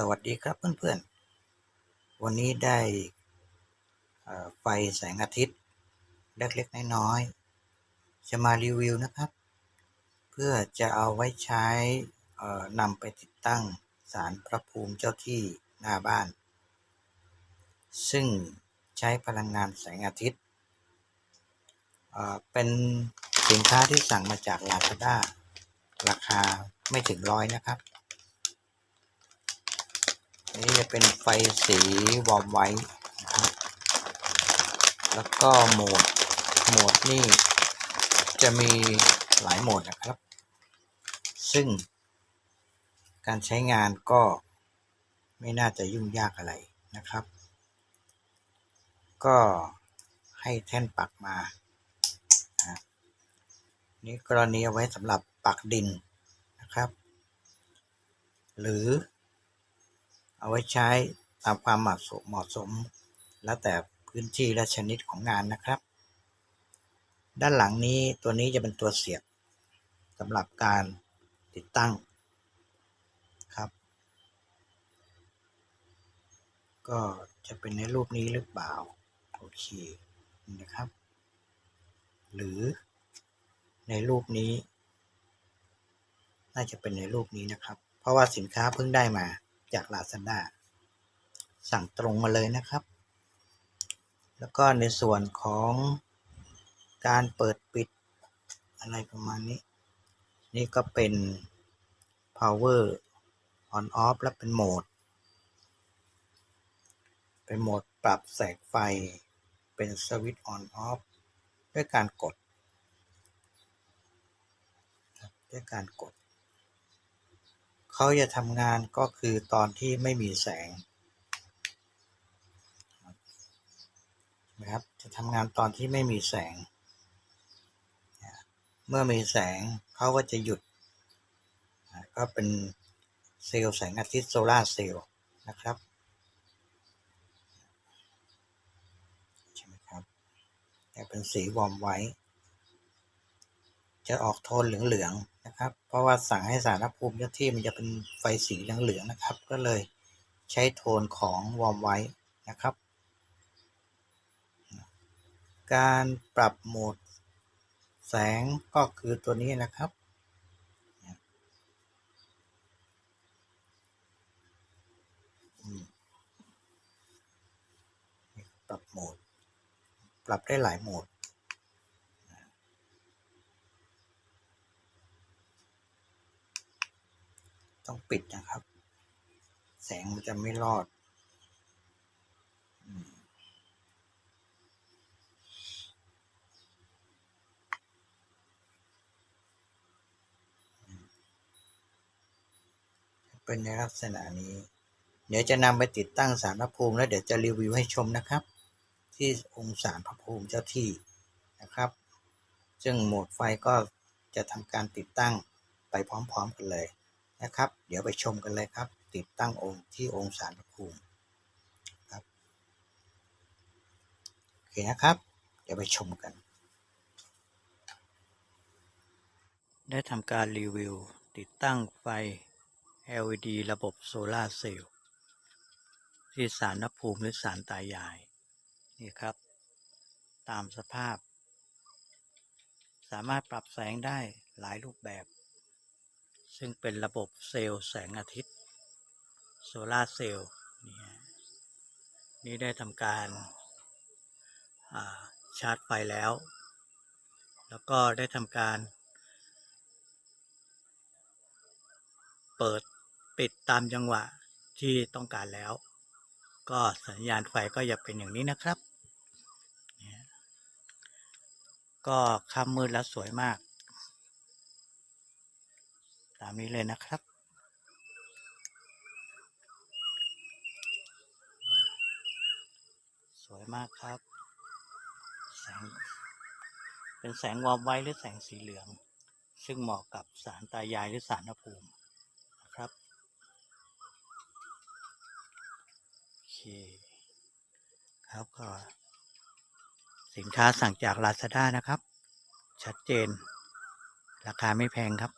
สวัสดีครับเพื่อนๆ วันนี้ได้ไฟแสงอาทิตย์เล็กๆน้อยๆ จะมารีวิวนะครับ เพื่อจะเอาไว้ใช้นำไปติดตั้งศาลพระภูมิเจ้าที่หน้าบ้าน ซึ่งใช้พลังงานแสงอาทิตย์ เป็นสินค้าที่สั่งมาจาก Lazada ราคาไม่ถึงร้อยนะครับ นนี้จะเป็นไฟสีวอร์มไว้นะครับแล้วก็โหมด โหมดนี่จะมีหลายโหมดนะครับ ซึ่งการใช้งานก็ไม่น่าจะยุ่งยากอะไรนะครับ ก็ให้แท่นปักมานะนี่กรณีเอาไว้สำหรับปักดินนะครับ หรือ เอาไว้ใช้ตามความเหมาะสมเหมาะสม แล้วแต่พื้นที่และชนิดของงานนะครับ ด้านหลังนี้ตัวนี้จะเป็นตัวเสียบสำหรับการติดตั้งครับ ก็จะเป็นในรูปนี้หรือเปล่าโอเคนี่นะครับ หรือในรูปนี้ น่าจะเป็นในรูปนี้นะครับ เพราะว่าสินค้าเพิ่งได้มา จาก Lazada สั่งตรงมาเลยนะครับ แล้วก็ในส่วนของการเปิดปิดอะไรประมาณนี้ นี่ก็เป็น power on off และเป็นโหมด เป็นโหมดปรับแสงไฟ เป็นสวิตช์ on off ด้วยการกด ด้วยการกด เขาจะทำงานก็คือตอนที่ไม่มีแสงนะครับจะทำงานตอนที่ไม่มีแสง เมื่อมีแสงเขาก็จะหยุด ก็เป็นเซลล์แสงอาทิตย์โซลาร์เซลล์นะครับใช่ไหมครับแต่เป็นสีวอมไว้ จะออกโทนเหลืองๆนะครับ เพราะว่าสั่งให้สารพระภูมิเจ้าที่มันจะเป็นไฟสีเหลืองๆนะครับ ก็เลยใช้โทนของวอร์มไว้นะครับ การปรับโหมดแสงก็คือตัวนี้นะครับปรับโหมด ปรับได้หลายโหมด ต้องปิดนะครับ แสงมันจะไม่รอด เป็นในลักษณะนี้ เดี๋ยวจะนำไปติดตั้งสารพระภูมิแล้วเดี๋ยวจะรีวิวให้ชมนะครับ ที่องค์สารพระภูมิเจ้าที่นะครับ ซึ่งโหมดไฟก็จะทำการติดตั้งไปพร้อมๆกันเลย นะครับ เดี๋ยวไปชมกันเลยครับ ติดตั้งองค์ที่องค์สารพระภูมิครับโอเคนะครับ เดี๋ยวไปชมกัน ได้ทำการรีวิว ติดตั้งไฟ LED ระบบโซลาร์เซลล์ที่สารพระภูมิหรือสารตายาย นี่ครับ ตามสภาพ สามารถปรับแสงได้หลายรูปแบบ ซึ่งเป็นระบบเซลล์แสงอาทิตย์โซลาร์เซลล์นี่นี่ได้ทำการาชาร์จไฟแล้ว แล้วก็ได้ทำการ เปิดปิดตามจังหวะที่ต้องการแล้ว ก็สัญญาณไฟก็จะเป็นอย่างนี้นะครับ ก็ค่ำมืดแล้วสวยมากามนี้เลยนะครับ สวยมากครับ แสง เป็นแสงวอร์มไว้หรือแสงสีเหลือง ซึ่งเหมาะกับสารตายายหรือสารพระภูมินะครับโอเคครับก็สินค้าสั่งจาก Lazada นะครับ ชัดเจน ราคาไม่แพงครับ